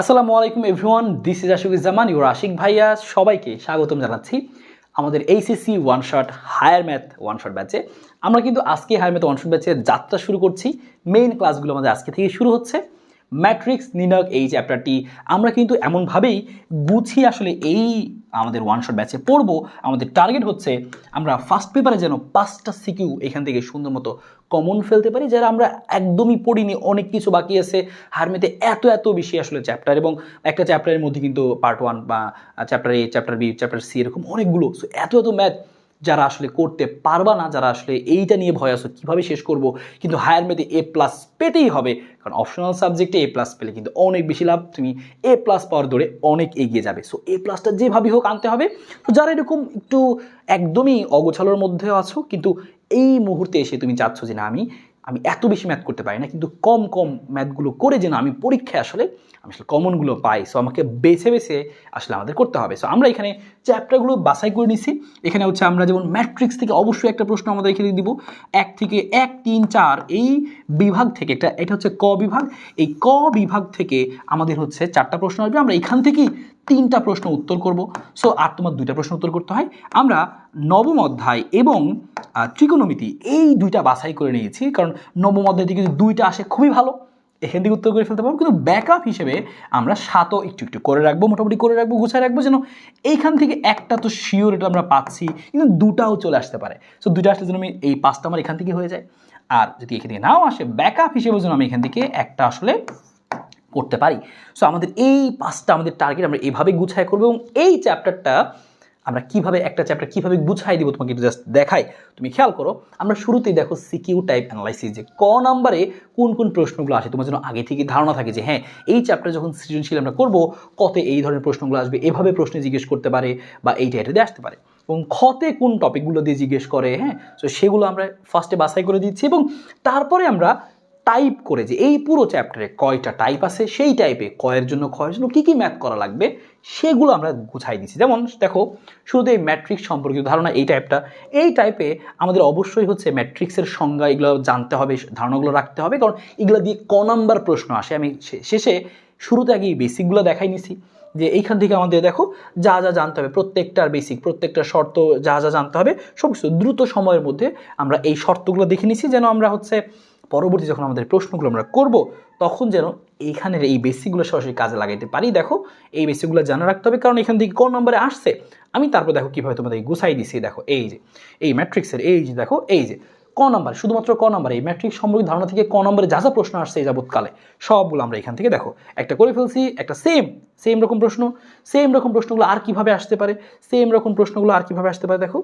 আসসালামু আলাইকুম everyone this is Ashiq Zaman your Ashiq ভাইয়া। সবাইকে স্বাগতম জানাচ্ছি। আমাদের HSC one shot higher math one shot ব্যাচে আমরা কিন্তু আজকে হায়ার ম্যাথ ওয়ান শট ব্যাচে যাত্রা শুরু করছি। মেইন ক্লাসগুলো আমাদের আজকে থেকে শুরু হচ্ছে। ম্যাট্রিক্স নির্ণায়ক এই চ্যাপ্টারটি আমরা কিন্তু এমনভাবেই গুছিয়ে আসলে এই আমাদের ওয়ান শট ব্যাচে পড়ব। আমাদের টার্গেট হচ্ছে আমরা ফার্স্ট পেপারে যেন পাঁচটা সিকিউ এখান থেকে সুন্দর মতো কমন ফেলতে পারি, যারা আমরা একদমই পড়িনি, অনেক কিছু বাকি আছে। হারমেতে এত এত বেশি আসলে চ্যাপ্টার এবং একটা চ্যাপ্টারের মধ্যে কিন্তু পার্ট ওয়ান বা chapter A chapter B chapter C এরকম অনেকগুলো। সো এত এত ম্যাথ যারা আসলে করতে পারবা না, যারা আসলে এইটা নিয়ে ভয় আসো কীভাবে শেষ করব? কিন্তু হায়ার মেথে এ প্লাস পেতেই হবে। কারণ অপশনাল সাবজেক্টে এ প্লাস পেলে কিন্তু অনেক বেশি লাভ। তুমি এ প্লাস পাওয়ার ধরে অনেক এগিয়ে যাবে। সো এ প্লাসটা যেভাবেই হোক আনতে হবে। তো যারা এরকম একটু একদমই অগোছালোর মধ্যে আছো, কিন্তু এই মুহূর্তে এসে তুমি চাচ্ছ যে না, আমি আমি এত বেশি ম্যাথ করতে পারি না, কিন্তু কম কম ম্যাথগুলো করে যেন আমি পরীক্ষায় আসলে আমি আসলে কমনগুলো পাই। সো আমাকে বেছে বেছে আসলে আমাদের করতে হবে। সো আমরা এখানে চ্যাপ্টারগুলো বাছাই করে নিছি। এখানে হচ্ছে আমরা যেমন ম্যাট্রিক্স থেকে অবশ্যই একটা প্রশ্ন আমাদের এখানে দিব। এক থেকে এক, তিন, চার এই বিভাগ থেকে একটা, এটা হচ্ছে ক বিভাগ। এই ক বিভাগ থেকে আমাদের হচ্ছে চারটা প্রশ্ন আসবে। আমরা এখান থেকেই তিনটা প্রশ্ন উত্তর করব। সো আর তোমার দুইটা প্রশ্ন উত্তর করতে হয়। আমরা নবম অধ্যায় এবং ত্রিকোণমিতি, এই দুইটা বাছাই করে নিয়েছি। কারণ নবম অধ্যায় থেকে দুইটা আসে খুবই ভালো। এখান থেকে উত্তর করে ফেলতে পারব। কিন্তু ব্যাকআপ হিসেবে আমরা সাতও একটু একটু করে রাখব, মোটামুটি করে রাখব, গুছায় রাখব যেন এইখান থেকে একটা তো শিওর এটা আমরা পাচ্ছি, কিন্তু দুটাও চলে আসতে পারে। সো দুটা আসলে যেন আমি এই পাঁচটা আমার এখান থেকে হয়ে যায়। আর যদি এখান থেকে নাও আসে ব্যাকআপ হিসেবে যেন আমি এখান থেকে একটা আসলে করতে পারি। সো আমাদের এই পাঁচটা আমাদের টার্গেট আমরা এভাবে গুছায় করব এবং এই চ্যাপ্টারটা আমরা কীভাবে একটা চ্যাপ্টার কীভাবে গুছাই দিব তোমাকে জাস্ট দেখাই। তুমি খেয়াল করো, আমরা শুরুতেই দেখো সিকিউ টাইপ অ্যানালাইসিস যে ক নাম্বারে কোন কোন প্রশ্নগুলো আসে। তোমার যেন আগে থেকে ধারণা থাকে যে হ্যাঁ এই চ্যাপ্টার যখন সৃজনশীল আমরা করব, কতে এই ধরনের প্রশ্নগুলো আসবে, এভাবে প্রশ্ন জিজ্ঞেস করতে পারে বা এইটা এটা দিয়ে আসতে পারে। এবং খতে কোন টপিকগুলো দিয়ে জিজ্ঞেস করে হ্যাঁ তো সেগুলো আমরা ফার্স্টে বাছাই করে দিচ্ছি এবং তারপরে আমরা টাইপ করে যে এই পুরো চ্যাপ্টারে কয়টা টাইপ আছে, সেই টাইপে কয়ের জন্য ক্ষয়ের জন্য কী কী ম্যাথ করা লাগবে, সেগুলো আমরা গুছাই দিচ্ছি যেমন দেখো, শুরুতে এই ম্যাট্রিক্স সম্পর্কিত ধারণা এই টাইপটা এই টাইপে আমাদের অবশ্যই হচ্ছে ম্যাট্রিক্সের সংজ্ঞা, এগুলো জানতে হবে, ধারণাগুলো রাখতে হবে। কারণ এগুলো দিয়ে ক নাম্বার প্রশ্ন আসে। আমি শেষে শুরুতে আগে এই বেসিকগুলো দেখাই নিছি। যে এইখান থেকে আমাদের দেখো, যা যা জানতে হবে, প্রত্যেকটার বেসিক প্রত্যেকটা শর্ত, যা যা জানতে হবে সব কিছু দ্রুত সময়ের মধ্যে আমরা এই শর্তগুলো দেখে নিছি। যেন আমরা হচ্ছে পরবর্তী যখন আমাদের প্রশ্নগুলো আমরা করব, তখন যেন এইখানের এই বেসিকগুলো সরাসরি কাজে লাগাইতে পারি। দেখো, এই বেসিকগুলো জানা রাখতে হবে, কারণ এখান থেকে কোন নম্বরে আসছে? আমি তারপর দেখো কীভাবে তোমাদের গুছাই দিছি। দেখো, এই যে, এই ম্যাট্রিক্সের এই যে, দেখো, এই যে, ক নাম্বার শুধুমাত্র ক নাম্বার এই ম্যাট্রিক্স সম্পর্কিত ধারণা থেকে ক নম্বরে যা যা প্রশ্ন আসছে এই যাবৎকালে, সবগুলো আমরা এখান থেকে দেখো, একটা করে ফেলছি, একটা সেম সেম রকম প্রশ্ন সেম রকম প্রশ্নগুলো আর কীভাবে আসতে পারে সেম রকম প্রশ্নগুলো আর কীভাবে আসতে পারে, দেখো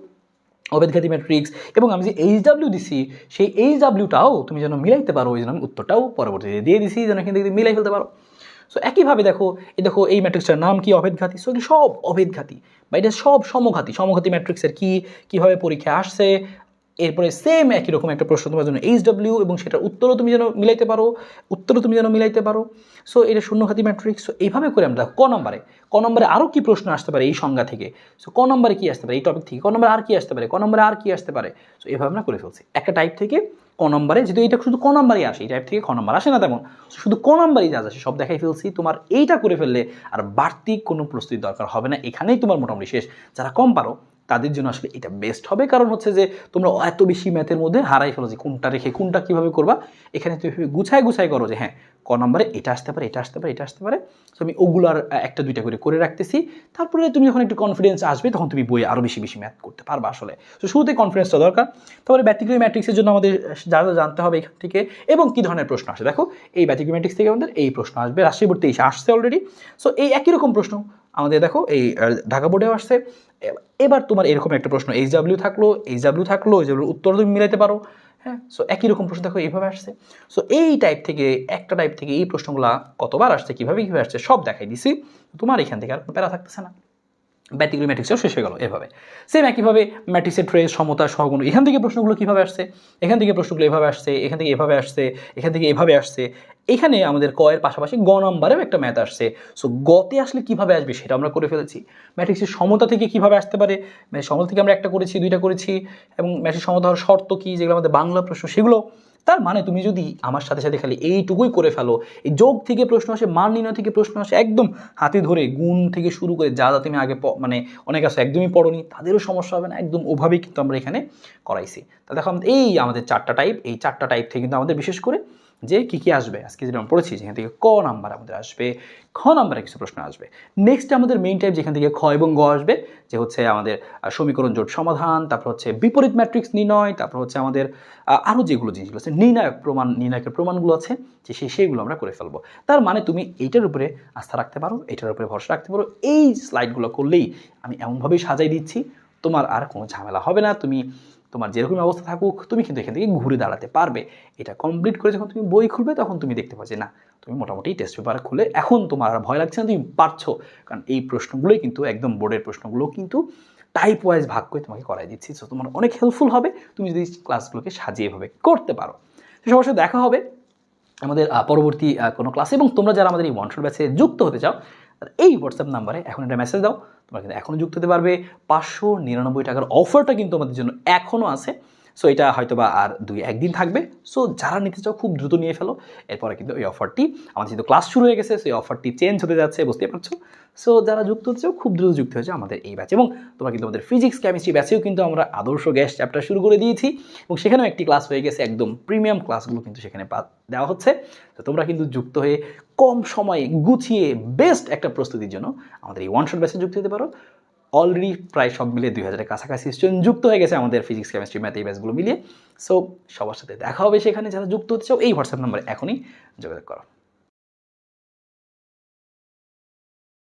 অবেদঘাতী ম্যাট্রিক্স এবং আমি যে এইচ ডাব্লিউ দিছি সেই এইচ ডাব্লিউটাও তুমি যেন মিলাইতে পারো, ওই জন্য আমি উত্তরটাও পরবর্তীতে দিয়ে দিছি, যেন এখান থেকে মিলাই ফেলতে পারো। সো একইভাবে দেখো, এই দেখো, এই ম্যাট্রিক্সটার নাম কি? অভেদঘাতী সো সব অভেদঘাতী বা এটা সব সমঘাতী। সমঘাতী ম্যাট্রিক্সের কী, কীভাবে পরীক্ষা আসছে? এরপরে সেম একই রকম একটা প্রশ্ন, তোমার জন্য এইচ ডাব্লিউ এবং সেটার উত্তরও তুমি যেন মিলাইতে পারো, উত্তরও তুমি যেন মিলাইতে পারো। সো এটা শূন্যঘাতী ম্যাট্রিক্স সো এইভাবে করে আমরা ক নম্বরে ক নম্বরে আরও কি প্রশ্ন আসতে পারে এই সংজ্ঞা থেকে? সো ক নম্বরে কি আসতে পারে? এই টপিক থেকে ক নম্বরে আর কি আসতে পারে? ক নম্বরে আর কি আসতে পারে? সো এভাবে আমরা করে ফেলছি। একটা টাইপ থেকে ক নম্বরে, যেহেতু এটা শুধু ক নম্বরই আসে, এই টাইপ থেকে ক নম্বর আসে না তেমন। শুধু ক নম্বরই যা আসে, সব দেখাই ফেলছি। তোমার এইটা করে ফেললে আর বাড়তি কোনো প্রস্তুতি দরকার হবে না। এখানেই তোমার মোটামুটি শেষ। যারা কম পারো তাদের জন্য আসলে এটা বেস্ট হবে। কারণ হচ্ছে যে তোমরা এত বেশি ম্যাথের মধ্যে হারাই ফেলো যে কোনটা রেখে কোনটা কীভাবে করবা। এখানে তুমি গুছায় গুছায় করো যে হ্যাঁ ক নম্বরে এটা আসতে পারে, এটা আসতে পারে, এটা আসতে পারে। তো আমি ওগুলার একটা দুইটা করে করে রাখতেছি। তারপরে তুমি যখন একটু কনফিডেন্স আসবে, তখন তুমি বইয়ে আরও বেশি বেশি ম্যাথ করতে পারবা আসলে। তো শুরুতে কনফিডেন্সটা দরকার। তারপরে ব্যতিক্রমী ম্যাট্রিক্সের জন্য আমাদের যা যা জানতে হবে এখান থেকে। এবং কী ধরনের প্রশ্ন আসে? দেখো, এই ব্যতিক্রমী ম্যাট্রিক্স থেকে আমাদের এই প্রশ্ন আসবে। রাশি এসে আসছে অলরেডি সো এই একই রকম প্রশ্ন আমাদের দেখো, এই ঢাকা বোর্ডেও আসছে। এবার তোমার এরকম একটা প্রশ্ন এইচ ডাব্লিউ থাকল এইচ ডাব্লিউ থাকল এইচ ডাব্লিউ উত্তর তুমি মিলাইতে পারো। হ্যাঁ সো একই রকম প্রশ্ন দেখো, এইভাবে আসছে। সো এই টাইপ থেকে, একটা টাইপ থেকে এই প্রশ্নগুলো কতবার আসছে, কীভাবে কীভাবে আসছে, সব দেখাই দিছি। তোমার এখান থেকে আর কোনো প্যারা থাকতেছে না। ব্যতিক্রমী ম্যাট্রিক্সও শেষ হয়ে গেল এভাবে। সেম একইভাবে ম্যাট্রিক্সের ট্রেস সমতা, সহগুণ, এখান থেকে প্রশ্নগুলো কীভাবে আসছে? এখান থেকে প্রশ্নগুলো এভাবে আসছে, এখান থেকে এভাবে আসছে, এখান থেকে এভাবে আসছে। এখানে আমাদের কয়ের পাশাপাশি গ নাম্বারেও একটা ম্যাথ আসছে। সো গতে আসলে কীভাবে আসবে সেটা আমরা করে ফেলেছি। ম্যাট্রিক্সের সমতা থেকে কীভাবে আসতে পারে? সমতা থেকে আমরা একটা করেছি, দুইটা করেছি, এবং ম্যাট্রিক্স সমতা হওয়ার শর্ত কী? যেগুলো আমাদের বাংলা প্রশ্ন, সেগুলো তার মানে তুমি যদি আমার সাথে সাথে খালি এইটুকুই করে ফেলো, এই যোগ থেকে প্রশ্ন আসে, মান নির্ণয় থেকে প্রশ্ন আসে, একদম হাতে ধরে গুণ থেকে শুরু করে যা যা তুমি আগে মানে অনেক আছে একদমই পড়নি, তাদেরও সমস্যা হবে না, একদম ওভাবেই কিন্তু আমরা এখানে করাইছি। তা দেখো, এই আমাদের চারটা টাইপ এই চারটা টাইপ থেকে কিন্তু আমাদের বিশেষ করে যে কি কি আসবে? আজকে যেটা আমরা পড়েছি, যেখান থেকে ক নাম্বার আমাদের আসবে, খ নাম্বারে কিছু প্রশ্ন আসবে। নেক্সট আমাদের মেইন টাইপ যেখান থেকে খ এবং গ আসবে, যে হচ্ছে আমাদের সমীকরণ জোট সমাধান, তারপর হচ্ছে বিপরীত ম্যাট্রিক্স নির্ণয়, তারপর হচ্ছে আমাদের আরও যেগুলো জিনিসগুলো আছে, নির্ণায়ক প্রমাণ, নির্ণায়কের প্রমাণগুলো আছে যে সেই সেইগুলো আমরা করে ফেলব। তার মানে তুমি এইটার উপরে আস্থা রাখতে পারো, এটার উপরে ভরসা রাখতে পারো, এই স্লাইডগুলো করলেই আমি এমনভাবেই সাজাই দিচ্ছি, তোমার আর কোনো ঝামেলা হবে না, তুমি তোমার যেরকম অবস্থা থাকুক, তুমি কিন্তু এখান থেকে ঘুরে দাঁড়াতে পারবে। এটা কমপ্লিট করে যখন তুমি বই খুলবে, তখন তুমি দেখতে যে না, তুমি মোটামুটি টেস্ট পেপার খুলে এখন তোমার আর ভয় লাগছে না, তুমি পারছ। কারণ এই প্রশ্নগুলোই কিন্তু, একদম বোর্ডের প্রশ্নগুলো কিন্তু টাইপ ওয়াইজ ভাগ করে তোমাকে করাই দিচ্ছি। সো তোমার অনেক হেল্পফুল হবে, তুমি যদি ক্লাসগুলোকে সাজিয়ে এভাবে করতে পারো। তো সবার সাথে দেখা হবে আমাদের পরবর্তী কোনো ক্লাসে এবং তোমরা যারা আমাদের এই ওয়ান শট ব্যাচে যুক্ত হতে চাও এই হোয়াটসঅ্যাপ নাম্বারে এখন একটা মেসেজ দাও। তোমরা কিন্তু এখনও যুক্ত হতে পারবে। পাঁচশো নিরানব্বই টাকার অফারটা কিন্তু আমাদের জন্য এখনও আছে। সো এটা হয়তো বা আর দুই, একদিন থাকবে। সো যারা নিতে চাও, খুব দ্রুত নিয়ে ফেলো। এরপরে কিন্তু এই অফারটি আমাদের যেহেতু ক্লাস শুরু হয়ে গেছে, সেই অফারটি চেঞ্জ হতে যাচ্ছে বুঝতে পারছ? সো যারা যুক্ত হতে চাও, খুব দ্রুত যুক্ত হয়েছে আমাদের এই ব্যাচে এবং তোমরা কিন্তু আমাদের ফিজিক্স কেমিস্ট্রি ব্যাচেও কিন্তু আমরা আদর্শ গ্যাস চ্যাপ্টার শুরু করে দিয়েছি। এবং সেখানেও একটি ক্লাস হয়ে গেছে, একদম প্রিমিয়াম ক্লাসগুলো কিন্তু সেখানে দেওয়া হচ্ছে। তো তোমরা কিন্তু যুক্ত হয়ে কম সময়ে গুছিয়ে বেস্ট একটা প্রস্তুতির জন্য আমাদের এই ওয়ান শট ব্যাচে যুক্ত হতে পারো। অলরেডি প্রায় সব মিলিয়ে দুই হাজারের কাছাকাছি স্টুডেন্ট যুক্ত হয়ে গেছে আমাদের ফিজিক্স কেমিস্ট্রি ম্যাথ এই ব্যাচগুলো মিলিয়ে। সো সবার সাথে দেখা হবে সেখানে, যারা যুক্ত হতে চাও, এই হোয়াটসঅ্যাপ নাম্বারে এখনই যোগাযোগ করো।